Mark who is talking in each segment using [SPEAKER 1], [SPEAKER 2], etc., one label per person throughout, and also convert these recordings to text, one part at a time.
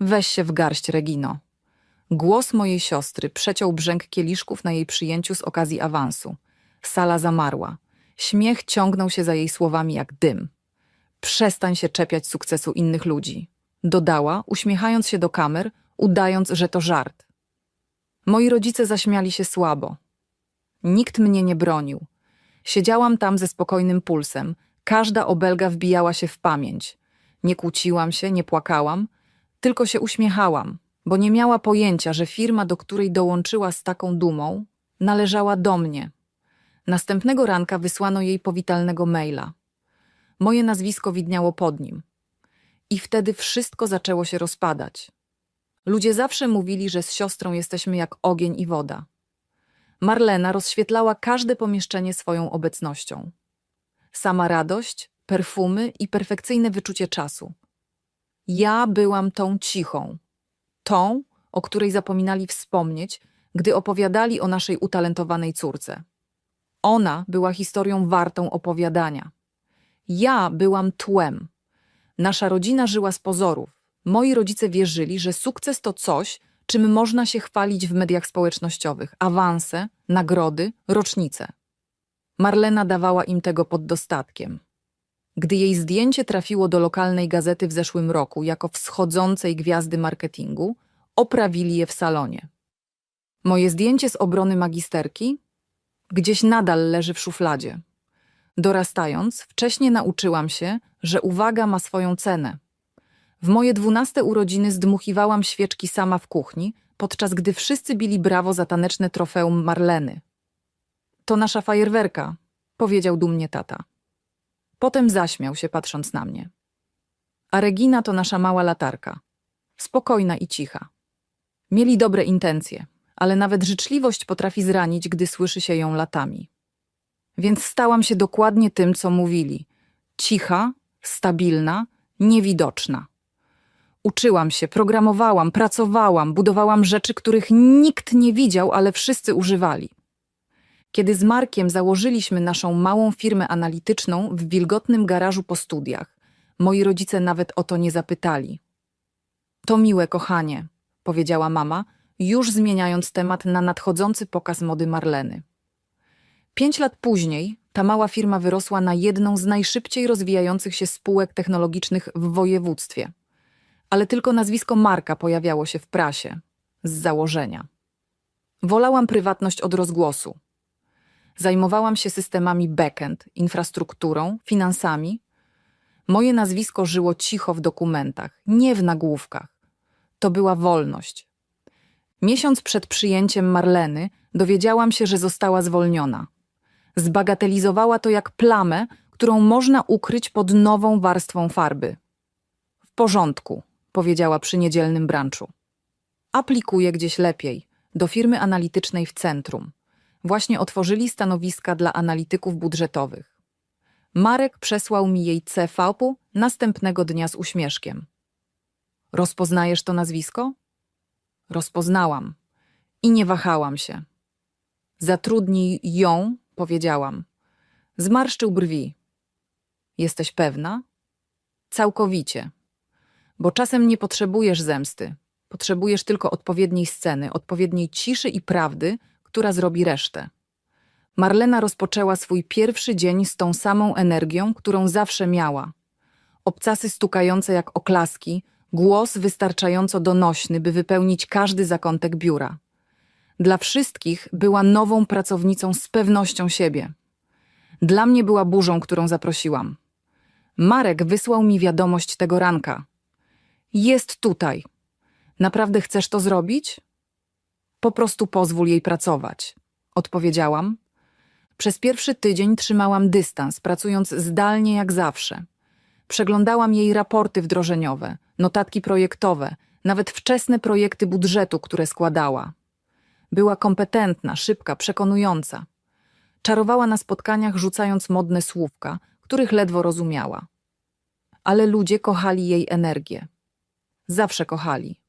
[SPEAKER 1] Weź się w garść, Regino. Głos mojej siostry przeciął brzęk kieliszków na jej przyjęciu z okazji awansu. Sala zamarła. Śmiech ciągnął się za jej słowami jak dym. Przestań się czepiać sukcesu innych ludzi. Dodała, uśmiechając się do kamer, udając, że to żart. Moi rodzice zaśmiali się słabo. Nikt mnie nie bronił. Siedziałam tam ze spokojnym pulsem. Każda obelga wbijała się w pamięć. Nie kłóciłam się, nie płakałam, tylko się uśmiechałam, bo nie miała pojęcia, że firma, do której dołączyła z taką dumą, należała do mnie. Następnego ranka wysłano jej powitalnego maila. Moje nazwisko widniało pod nim. I wtedy wszystko zaczęło się rozpadać. Ludzie zawsze mówili, że z siostrą jesteśmy jak ogień i woda. Marlena rozświetlała każde pomieszczenie swoją obecnością. Sama radość, perfumy i perfekcyjne wyczucie czasu. Ja byłam tą cichą, tą, o której zapominali wspomnieć, gdy opowiadali o naszej utalentowanej córce. Ona była historią wartą opowiadania. Ja byłam tłem. Nasza rodzina żyła z pozorów. Moi rodzice wierzyli, że sukces to coś, czym można się chwalić w mediach społecznościowych awanse, nagrody, rocznice. Marlena dawała im tego pod dostatkiem. Gdy jej zdjęcie trafiło do lokalnej gazety w zeszłym roku jako wschodzącej gwiazdy marketingu, oprawili je w salonie. Moje zdjęcie z obrony magisterki gdzieś nadal leży w szufladzie. Dorastając, wcześniej nauczyłam się, że uwaga ma swoją cenę. W moje dwunaste urodziny zdmuchiwałam świeczki sama w kuchni, podczas gdy wszyscy bili brawo za taneczne trofeum Marleny. To nasza fajerwerka, powiedział dumnie tata. Potem zaśmiał się, patrząc na mnie. A Regina to nasza mała latarka. Spokojna i cicha. Mieli dobre intencje, ale nawet życzliwość potrafi zranić, gdy słyszy się ją latami. Więc stałam się dokładnie tym, co mówili. Cicha, stabilna, niewidoczna. Uczyłam się, programowałam, pracowałam, budowałam rzeczy, których nikt nie widział, ale wszyscy używali. Kiedy z Markiem założyliśmy naszą małą firmę analityczną w wilgotnym garażu po studiach, moi rodzice nawet o to nie zapytali. To miłe, kochanie, powiedziała mama, już zmieniając temat na nadchodzący pokaz mody Marleny. Pięć lat później ta mała firma wyrosła na jedną z najszybciej rozwijających się spółek technologicznych w województwie. Ale tylko nazwisko Marka pojawiało się w prasie, z założenia. Wolałam prywatność od rozgłosu. Zajmowałam się systemami backend, infrastrukturą, finansami. Moje nazwisko żyło cicho w dokumentach, nie w nagłówkach. To była wolność. Miesiąc przed przyjęciem Marleny dowiedziałam się, że została zwolniona. Zbagatelizowała to jak plamę, którą można ukryć pod nową warstwą farby. W porządku, powiedziała przy niedzielnym branczu. Aplikuję gdzieś lepiej, do firmy analitycznej w centrum. Właśnie otworzyli stanowiska dla analityków budżetowych. Marek przesłał mi jej CV następnego dnia z uśmieszkiem. Rozpoznajesz to nazwisko? Rozpoznałam i nie wahałam się. Zatrudnij ją, powiedziałam. Zmarszczył brwi. Jesteś pewna? Całkowicie. Bo czasem nie potrzebujesz zemsty. Potrzebujesz tylko odpowiedniej sceny, odpowiedniej ciszy i prawdy, która zrobi resztę. Marlena rozpoczęła swój pierwszy dzień z tą samą energią, którą zawsze miała. Obcasy stukające jak oklaski, głos wystarczająco donośny, by wypełnić każdy zakątek biura. Dla wszystkich była nową pracownicą z pewnością siebie. Dla mnie była burzą, którą zaprosiłam. Marek wysłał mi wiadomość tego ranka. Jest tutaj. Naprawdę chcesz to zrobić? Po prostu pozwól jej pracować. Odpowiedziałam. Przez pierwszy tydzień trzymałam dystans, pracując zdalnie jak zawsze. Przeglądałam jej raporty wdrożeniowe, notatki projektowe, nawet wczesne projekty budżetu, które składała. Była kompetentna, szybka, przekonująca. Czarowała na spotkaniach, rzucając modne słówka, których ledwo rozumiała. Ale ludzie kochali jej energię. Zawsze kochali.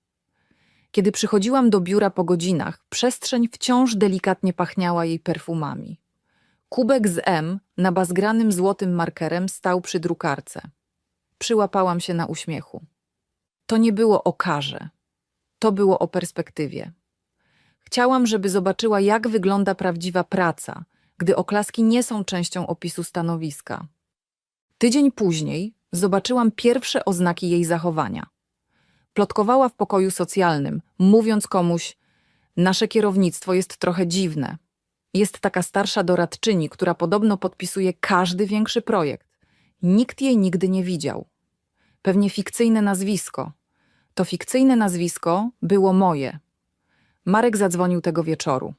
[SPEAKER 1] Kiedy przychodziłam do biura po godzinach, przestrzeń wciąż delikatnie pachniała jej perfumami. Kubek z M, nabazgranym złotym markerem, stał przy drukarce. Przyłapałam się na uśmiechu. To nie było o karze. To było o perspektywie. Chciałam, żeby zobaczyła, jak wygląda prawdziwa praca, gdy oklaski nie są częścią opisu stanowiska. Tydzień później zobaczyłam pierwsze oznaki jej zachowania. Plotkowała w pokoju socjalnym, mówiąc komuś: Nasze kierownictwo jest trochę dziwne. Jest taka starsza doradczyni, która podobno podpisuje każdy większy projekt. Nikt jej nigdy nie widział. Pewnie fikcyjne nazwisko. To fikcyjne nazwisko było moje. Marek zadzwonił tego wieczoru.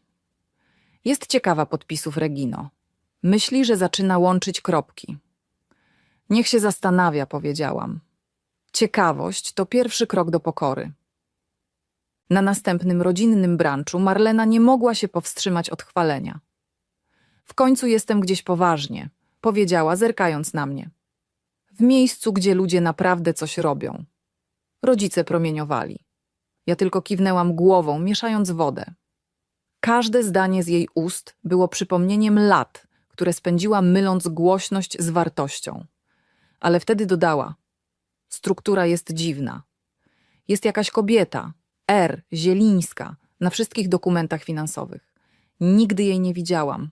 [SPEAKER 1] Jest ciekawa podpisów Regino. Myśli, że zaczyna łączyć kropki. Niech się zastanawia, powiedziałam. Ciekawość to pierwszy krok do pokory. Na następnym rodzinnym branczu Marlena nie mogła się powstrzymać od chwalenia. W końcu jestem gdzieś poważnie, powiedziała, zerkając na mnie. W miejscu, gdzie ludzie naprawdę coś robią. Rodzice promieniowali. Ja tylko kiwnęłam głową, mieszając wodę. Każde zdanie z jej ust było przypomnieniem lat, które spędziła myląc głośność z wartością. Ale wtedy dodała: Struktura jest dziwna. Jest jakaś kobieta, R, Zielińska, na wszystkich dokumentach finansowych. Nigdy jej nie widziałam.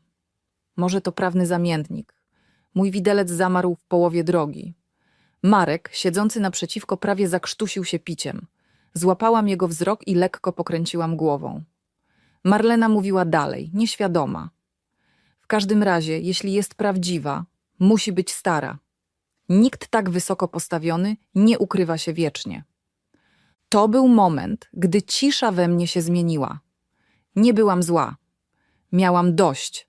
[SPEAKER 1] Może to prawny zamiennik. Mój widelec zamarł w połowie drogi. Marek, siedzący naprzeciwko, prawie zakrztusił się piciem. Złapałam jego wzrok i lekko pokręciłam głową. Marlena mówiła dalej, nieświadoma. W każdym razie, jeśli jest prawdziwa, musi być stara. Nikt tak wysoko postawiony nie ukrywa się wiecznie. To był moment, gdy cisza we mnie się zmieniła. Nie byłam zła. Miałam dość.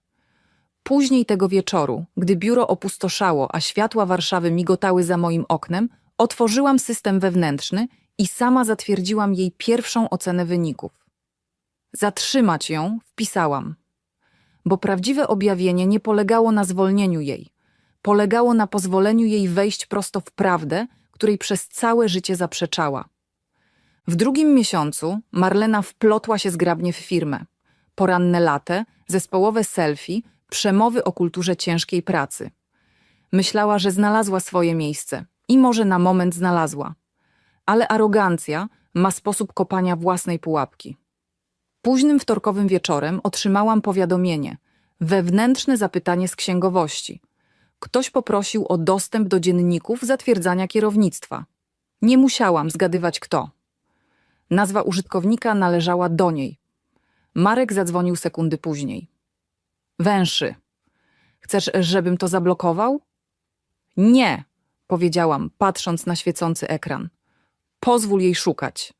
[SPEAKER 1] Później tego wieczoru, gdy biuro opustoszało, a światła Warszawy migotały za moim oknem, otworzyłam system wewnętrzny i sama zatwierdziłam jej pierwszą ocenę wyników. Zatrzymać ją wpisałam. Bo prawdziwe objawienie nie polegało na zwolnieniu jej. Polegało na pozwoleniu jej wejść prosto w prawdę, której przez całe życie zaprzeczała. W drugim miesiącu Marlena wplotła się zgrabnie w firmę. Poranne late, zespołowe selfie, przemowy o kulturze ciężkiej pracy. Myślała, że znalazła swoje miejsce i może na moment znalazła. Ale arogancja ma sposób kopania własnej pułapki. Późnym wtorkowym wieczorem otrzymałam powiadomienie, wewnętrzne zapytanie z księgowości. Ktoś poprosił o dostęp do dzienników zatwierdzania kierownictwa. Nie musiałam zgadywać kto. Nazwa użytkownika należała do niej. Marek zadzwonił sekundy później. Węszy. Chcesz, żebym to zablokował? Nie, powiedziałam, patrząc na świecący ekran. Pozwól jej szukać.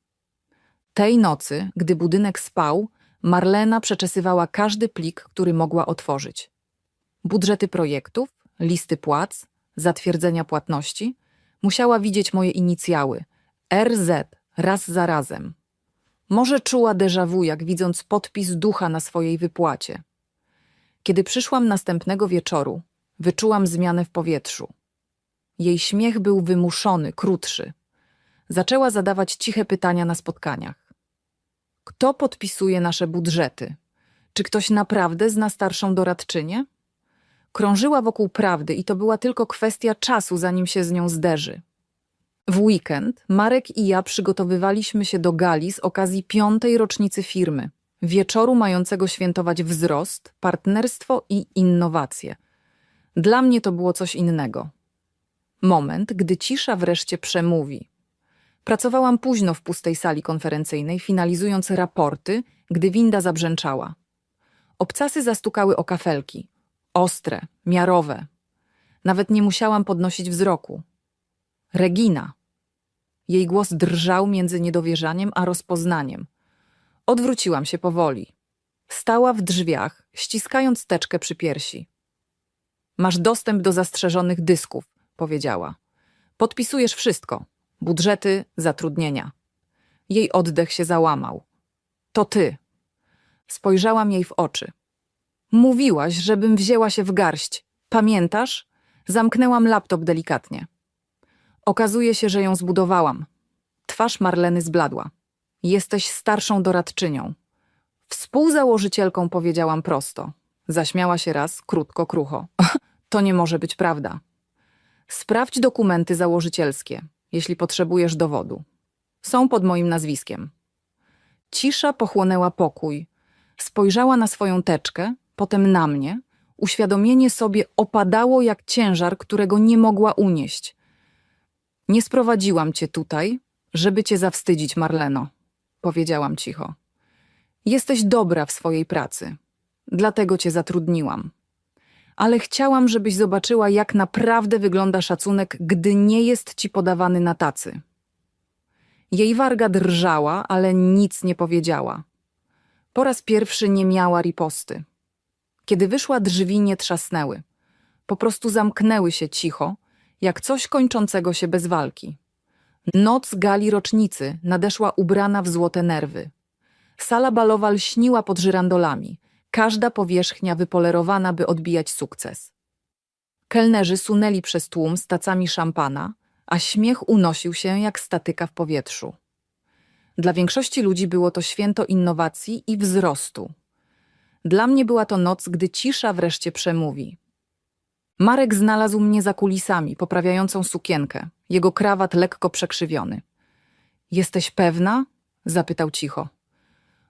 [SPEAKER 1] Tej nocy, gdy budynek spał, Marlena przeczesywała każdy plik, który mogła otworzyć. Budżety projektów, listy płac, zatwierdzenia płatności. Musiała widzieć moje inicjały. RZ, raz za razem. Może czuła déjà vu, jak widząc podpis ducha na swojej wypłacie. Kiedy przyszłam następnego wieczoru, wyczułam zmianę w powietrzu. Jej śmiech był wymuszony, krótszy. Zaczęła zadawać ciche pytania na spotkaniach. Kto podpisuje nasze budżety? Czy ktoś naprawdę zna starszą doradczynię? Krążyła wokół prawdy i to była tylko kwestia czasu, zanim się z nią zderzy. W weekend Marek i ja przygotowywaliśmy się do gali z okazji piątej rocznicy firmy, wieczoru mającego świętować wzrost, partnerstwo i innowacje. Dla mnie to było coś innego. Moment, gdy cisza wreszcie przemówi. Pracowałam późno w pustej sali konferencyjnej, finalizując raporty, gdy winda zabrzęczała. Obcasy zastukały o kafelki. Ostre, miarowe. Nawet nie musiałam podnosić wzroku. Regina. Jej głos drżał między niedowierzaniem a rozpoznaniem. Odwróciłam się powoli. Stała w drzwiach, ściskając teczkę przy piersi. Masz dostęp do zastrzeżonych dysków, powiedziała. Podpisujesz wszystko. Budżety, zatrudnienia. Jej oddech się załamał. To ty. Spojrzałam jej w oczy. Mówiłaś, żebym wzięła się w garść. Pamiętasz? Zamknęłam laptop delikatnie. Okazuje się, że ją zbudowałam. Twarz Marleny zbladła. Jesteś starszą doradczynią. Współzałożycielką powiedziałam prosto. Zaśmiała się raz, krótko, krucho. to nie może być prawda. Sprawdź dokumenty założycielskie, jeśli potrzebujesz dowodu. Są pod moim nazwiskiem. Cisza pochłonęła pokój. Spojrzała na swoją teczkę, potem na mnie. Uświadomienie sobie opadało jak ciężar, którego nie mogła unieść. Nie sprowadziłam cię tutaj, żeby cię zawstydzić, Marleno, powiedziałam cicho. Jesteś dobra w swojej pracy, dlatego cię zatrudniłam. Ale chciałam, żebyś zobaczyła, jak naprawdę wygląda szacunek, gdy nie jest ci podawany na tacy. Jej warga drżała, ale nic nie powiedziała. Po raz pierwszy nie miała riposty. Kiedy wyszła, drzwi nie trzasnęły. Po prostu zamknęły się cicho, jak coś kończącego się bez walki. Noc gali rocznicy nadeszła ubrana w złote nerwy. Sala balowa lśniła pod żyrandolami, każda powierzchnia wypolerowana, by odbijać sukces. Kelnerzy sunęli przez tłum z tacami szampana, a śmiech unosił się jak statyka w powietrzu. Dla większości ludzi było to święto innowacji i wzrostu. Dla mnie była to noc, gdy cisza wreszcie przemówi. Marek znalazł mnie za kulisami, poprawiającą sukienkę, jego krawat lekko przekrzywiony. Jesteś pewna? zapytał cicho.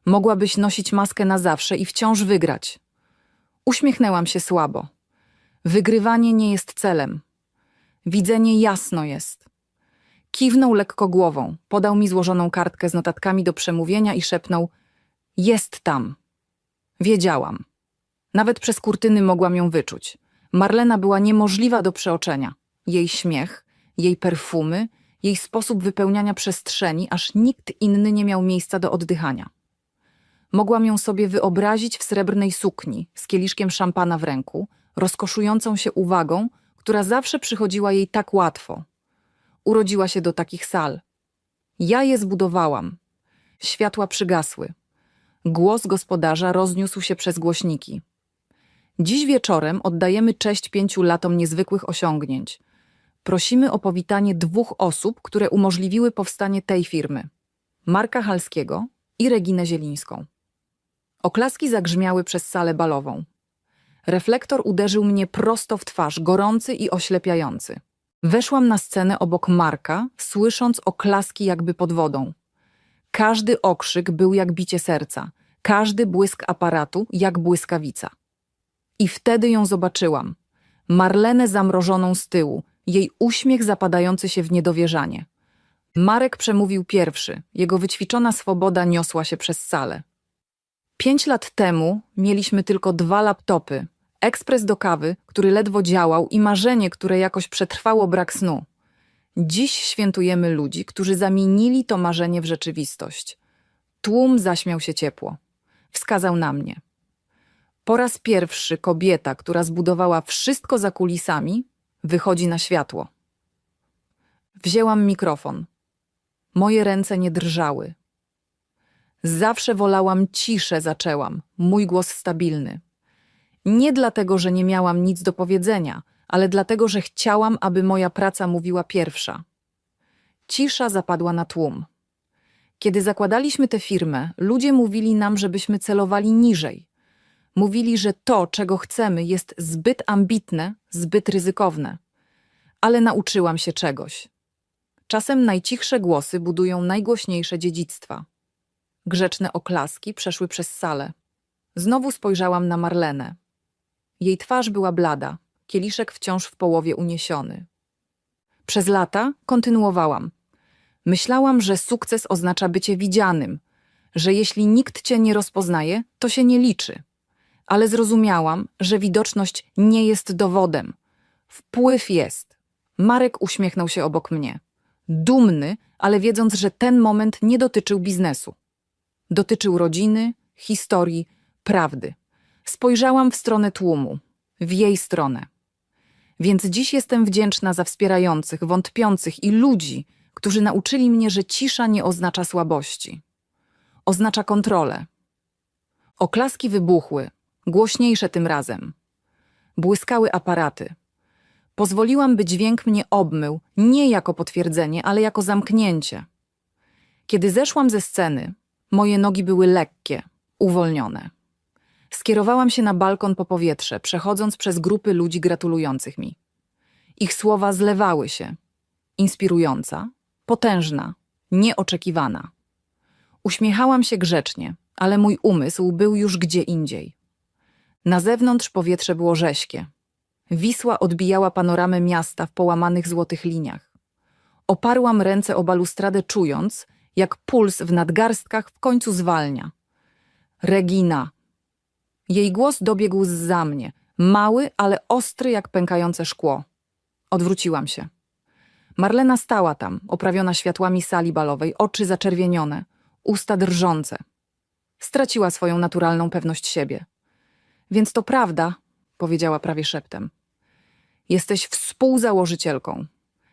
[SPEAKER 1] Mogłabyś nosić maskę na zawsze i wciąż wygrać. Uśmiechnęłam się słabo. Wygrywanie nie jest celem. Widzenie jasno jest. Kiwnął lekko głową, podał mi złożoną kartkę z notatkami do przemówienia i szepnął: Jest tam. Wiedziałam. Nawet przez kurtyny mogłam ją wyczuć. Marlena była niemożliwa do przeoczenia. Jej śmiech, jej perfumy, jej sposób wypełniania przestrzeni, aż nikt inny nie miał miejsca do oddychania. Mogłam ją sobie wyobrazić w srebrnej sukni, z kieliszkiem szampana w ręku, rozkoszującą się uwagą, która zawsze przychodziła jej tak łatwo. Urodziła się do takich sal. Ja je zbudowałam. Światła przygasły. Głos gospodarza rozniósł się przez głośniki. Dziś wieczorem oddajemy cześć pięciu latom niezwykłych osiągnięć. Prosimy o powitanie dwóch osób, które umożliwiły powstanie tej firmy. Marka Halskiego i Reginę Zielińską. Oklaski zagrzmiały przez salę balową. Reflektor uderzył mnie prosto w twarz, gorący i oślepiający. Weszłam na scenę obok Marka, słysząc oklaski jakby pod wodą. Każdy okrzyk był jak bicie serca, każdy błysk aparatu jak błyskawica. I wtedy ją zobaczyłam. Marlenę zamrożoną z tyłu, jej uśmiech zapadający się w niedowierzanie. Marek przemówił pierwszy, jego wyćwiczona swoboda niosła się przez salę. Pięć lat temu mieliśmy tylko dwa laptopy, ekspres do kawy, który ledwo działał i marzenie, które jakoś przetrwało brak snu. Dziś świętujemy ludzi, którzy zamienili to marzenie w rzeczywistość. Tłum zaśmiał się ciepło. Wskazał na mnie. Po raz pierwszy kobieta, która zbudowała wszystko za kulisami, wychodzi na światło. Wzięłam mikrofon. Moje ręce nie drżały. Zawsze wolałam ciszę, zaczęłam, mój głos stabilny. Nie dlatego, że nie miałam nic do powiedzenia, ale dlatego, że chciałam, aby moja praca mówiła pierwsza. Cisza zapadła na tłum. Kiedy zakładaliśmy tę firmę, ludzie mówili nam, żebyśmy celowali niżej. Mówili, że to, czego chcemy, jest zbyt ambitne, zbyt ryzykowne. Ale nauczyłam się czegoś. Czasem najcichsze głosy budują najgłośniejsze dziedzictwa. Grzeczne oklaski przeszły przez salę. Znowu spojrzałam na Marlenę. Jej twarz była blada, kieliszek wciąż w połowie uniesiony. Przez lata kontynuowałam. Myślałam, że sukces oznacza bycie widzianym, że jeśli nikt cię nie rozpoznaje, to się nie liczy. Ale zrozumiałam, że widoczność nie jest dowodem. Wpływ jest. Marek uśmiechnął się obok mnie. Dumny, ale wiedząc, że ten moment nie dotyczył biznesu. Dotyczył rodziny, historii, prawdy. Spojrzałam w stronę tłumu, w jej stronę. Więc dziś jestem wdzięczna za wspierających, wątpiących i ludzi, którzy nauczyli mnie, że cisza nie oznacza słabości. Oznacza kontrolę. Oklaski wybuchły, głośniejsze tym razem. Błyskały aparaty. Pozwoliłam, by dźwięk mnie obmył, nie jako potwierdzenie, ale jako zamknięcie. Kiedy zeszłam ze sceny, moje nogi były lekkie, uwolnione. Skierowałam się na balkon po powietrze, przechodząc przez grupy ludzi gratulujących mi. Ich słowa zlewały się. Inspirująca, potężna, nieoczekiwana. Uśmiechałam się grzecznie, ale mój umysł był już gdzie indziej. Na zewnątrz powietrze było rześkie. Wisła odbijała panoramę miasta w połamanych złotych liniach. Oparłam ręce o balustradę, czując, jak puls w nadgarstkach w końcu zwalnia. Regina. Jej głos dobiegł zza mnie, mały, ale ostry jak pękające szkło. Odwróciłam się. Marlena stała tam, oprawiona światłami sali balowej, oczy zaczerwienione, usta drżące. Straciła swoją naturalną pewność siebie. Więc to prawda, powiedziała prawie szeptem. Jesteś współzałożycielką.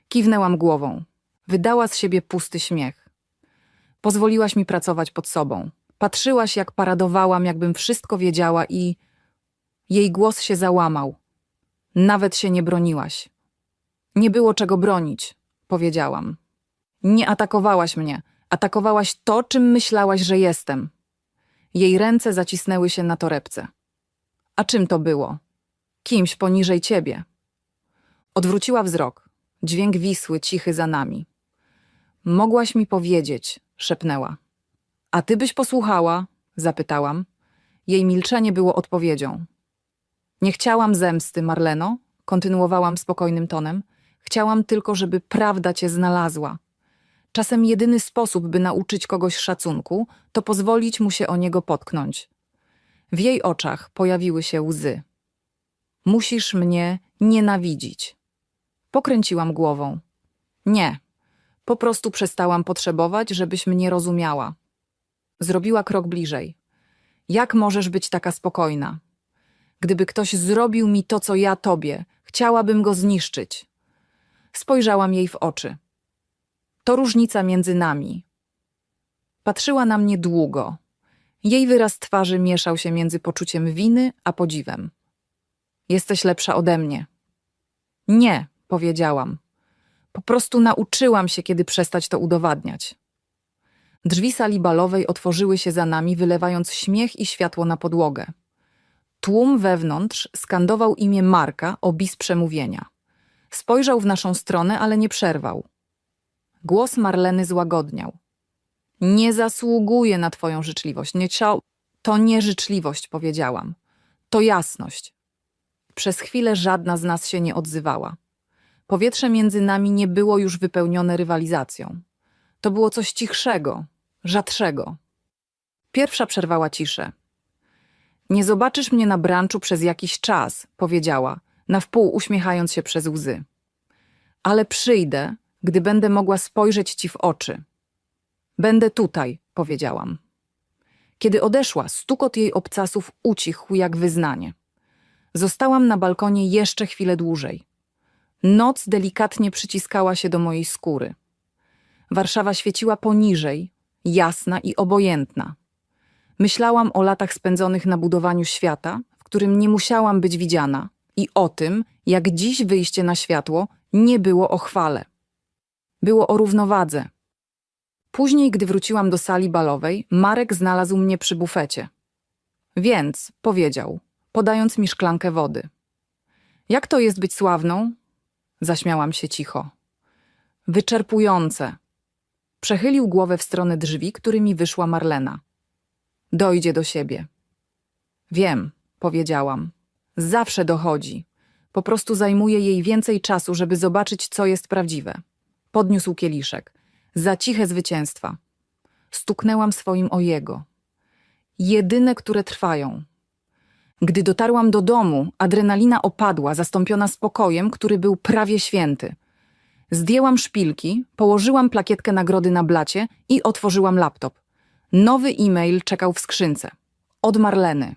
[SPEAKER 1] Kiwnęłam głową. Wydała z siebie pusty śmiech. Pozwoliłaś mi pracować pod sobą. Patrzyłaś, jak paradowałam, jakbym wszystko wiedziała i... Jej głos się załamał. Nawet się nie broniłaś. Nie było czego bronić, powiedziałam. Nie atakowałaś mnie. Atakowałaś to, czym myślałaś, że jestem. Jej ręce zacisnęły się na torebce. A czym to było? Kimś poniżej ciebie. Odwróciła wzrok. Dźwięk Wisły cichy za nami. Mogłaś mi powiedzieć, szepnęła. A ty byś posłuchała? zapytałam. Jej milczenie było odpowiedzią. Nie chciałam zemsty, Marleno, kontynuowałam spokojnym tonem. Chciałam tylko, żeby prawda cię znalazła. Czasem jedyny sposób, by nauczyć kogoś szacunku, to pozwolić mu się o niego potknąć. W jej oczach pojawiły się łzy. Musisz mnie nienawidzić. Pokręciłam głową. Nie, po prostu przestałam potrzebować, żebyś mnie rozumiała. Zrobiła krok bliżej. Jak możesz być taka spokojna? Gdyby ktoś zrobił mi to, co ja tobie, chciałabym go zniszczyć. Spojrzałam jej w oczy. To różnica między nami. Patrzyła na mnie długo. Jej wyraz twarzy mieszał się między poczuciem winy a podziwem. Jesteś lepsza ode mnie. Nie, powiedziałam. Po prostu nauczyłam się, kiedy przestać to udowadniać. Drzwi sali balowej otworzyły się za nami, wylewając śmiech i światło na podłogę. Tłum wewnątrz skandował imię Marka o bis przemówienia. Spojrzał w naszą stronę, ale nie przerwał. Głos Marleny złagodniał. Nie zasługuję na twoją życzliwość. Nie trzeba... To nie życzliwość, powiedziałam. To jasność. Przez chwilę żadna z nas się nie odzywała. Powietrze między nami nie było już wypełnione rywalizacją. To było coś cichszego, rzadszego. Pierwsza przerwała ciszę. Nie zobaczysz mnie na branczu przez jakiś czas, powiedziała, na wpół uśmiechając się przez łzy. Ale przyjdę, gdy będę mogła spojrzeć ci w oczy. Będę tutaj, powiedziałam. Kiedy odeszła, stukot jej obcasów ucichł jak wyznanie. Zostałam na balkonie jeszcze chwilę dłużej. Noc delikatnie przyciskała się do mojej skóry. Warszawa świeciła poniżej, jasna i obojętna. Myślałam o latach spędzonych na budowaniu świata, w którym nie musiałam być widziana, i o tym, jak dziś wyjście na światło nie było o chwale. Było o równowadze. Później, gdy wróciłam do sali balowej, Marek znalazł mnie przy bufecie. Więc, powiedział, podając mi szklankę wody. Jak to jest być sławną? Zaśmiałam się cicho. Wyczerpujące. Przechylił głowę w stronę drzwi, którymi wyszła Marlena. Dojdzie do siebie. Wiem, powiedziałam. Zawsze dochodzi. Po prostu zajmuje jej więcej czasu, żeby zobaczyć, co jest prawdziwe. Podniósł kieliszek. Za ciche zwycięstwa. Stuknęłam swoim o jego. Jedyne, które trwają. Gdy dotarłam do domu, adrenalina opadła, zastąpiona spokojem, który był prawie święty. Zdjęłam szpilki, położyłam plakietkę nagrody na blacie i otworzyłam laptop. Nowy e-mail czekał w skrzynce. Od Marleny.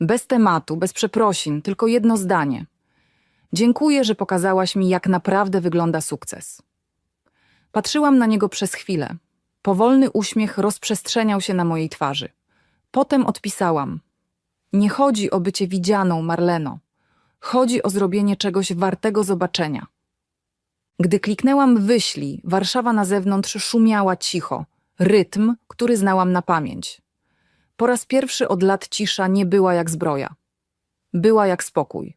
[SPEAKER 1] Bez tematu, bez przeprosin, tylko jedno zdanie. Dziękuję, że pokazałaś mi, jak naprawdę wygląda sukces. Patrzyłam na niego przez chwilę. Powolny uśmiech rozprzestrzeniał się na mojej twarzy. Potem odpisałam. Nie chodzi o bycie widzianą, Marleno. Chodzi o zrobienie czegoś wartego zobaczenia. Gdy kliknęłam wyślij, Warszawa na zewnątrz szumiała cicho. Rytm, który znałam na pamięć. Po raz pierwszy od lat cisza nie była jak zbroja. Była jak spokój.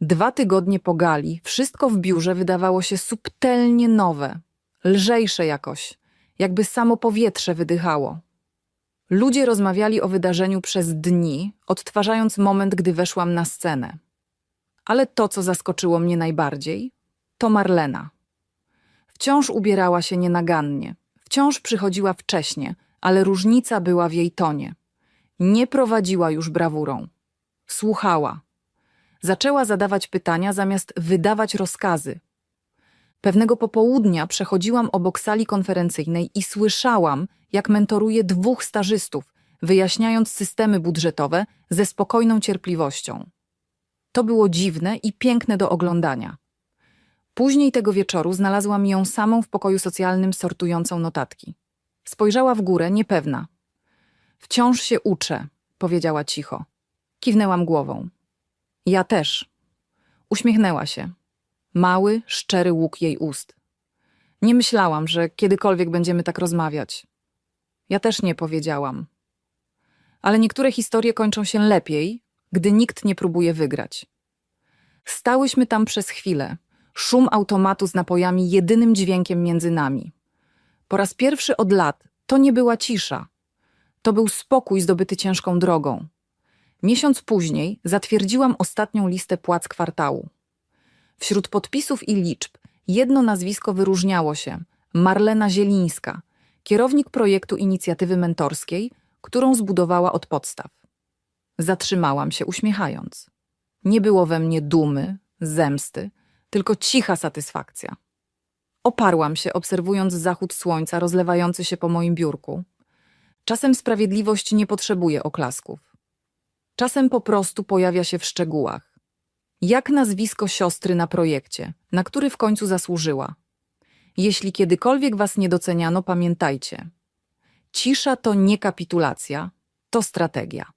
[SPEAKER 1] Dwa tygodnie po gali wszystko w biurze wydawało się subtelnie nowe, lżejsze jakoś, jakby samo powietrze wydychało. Ludzie rozmawiali o wydarzeniu przez dni, odtwarzając moment, gdy weszłam na scenę. Ale to, co zaskoczyło mnie najbardziej, to Marlena. Wciąż ubierała się nienagannie, wciąż przychodziła wcześnie, ale różnica była w jej tonie. Nie prowadziła już brawurą. Słuchała. Zaczęła zadawać pytania zamiast wydawać rozkazy. Pewnego popołudnia przechodziłam obok sali konferencyjnej i słyszałam, jak mentoruje dwóch stażystów, wyjaśniając systemy budżetowe ze spokojną cierpliwością. To było dziwne i piękne do oglądania. Później tego wieczoru znalazłam ją samą w pokoju socjalnym sortującą notatki. Spojrzała w górę, niepewna. Wciąż się uczę, powiedziała cicho. Kiwnęłam głową. Ja też. Uśmiechnęła się. Mały, szczery łuk jej ust. Nie myślałam, że kiedykolwiek będziemy tak rozmawiać. Ja też nie powiedziałam. Ale niektóre historie kończą się lepiej, gdy nikt nie próbuje wygrać. Stałyśmy tam przez chwilę. Szum automatu z napojami jedynym dźwiękiem między nami. Po raz pierwszy od lat to nie była cisza. To był spokój zdobyty ciężką drogą. Miesiąc później zatwierdziłam ostatnią listę płac kwartału. Wśród podpisów i liczb jedno nazwisko wyróżniało się Marlena Zielińska, kierownik projektu inicjatywy mentorskiej, którą zbudowała od podstaw. Zatrzymałam się uśmiechając. Nie było we mnie dumy, zemsty, tylko cicha satysfakcja. Oparłam się, obserwując zachód słońca rozlewający się po moim biurku. Czasem sprawiedliwość nie potrzebuje oklasków. Czasem po prostu pojawia się w szczegółach. Jak nazwisko siostry na projekcie, na który w końcu zasłużyła. Jeśli kiedykolwiek was nie doceniano, pamiętajcie. Cisza to nie kapitulacja, to strategia.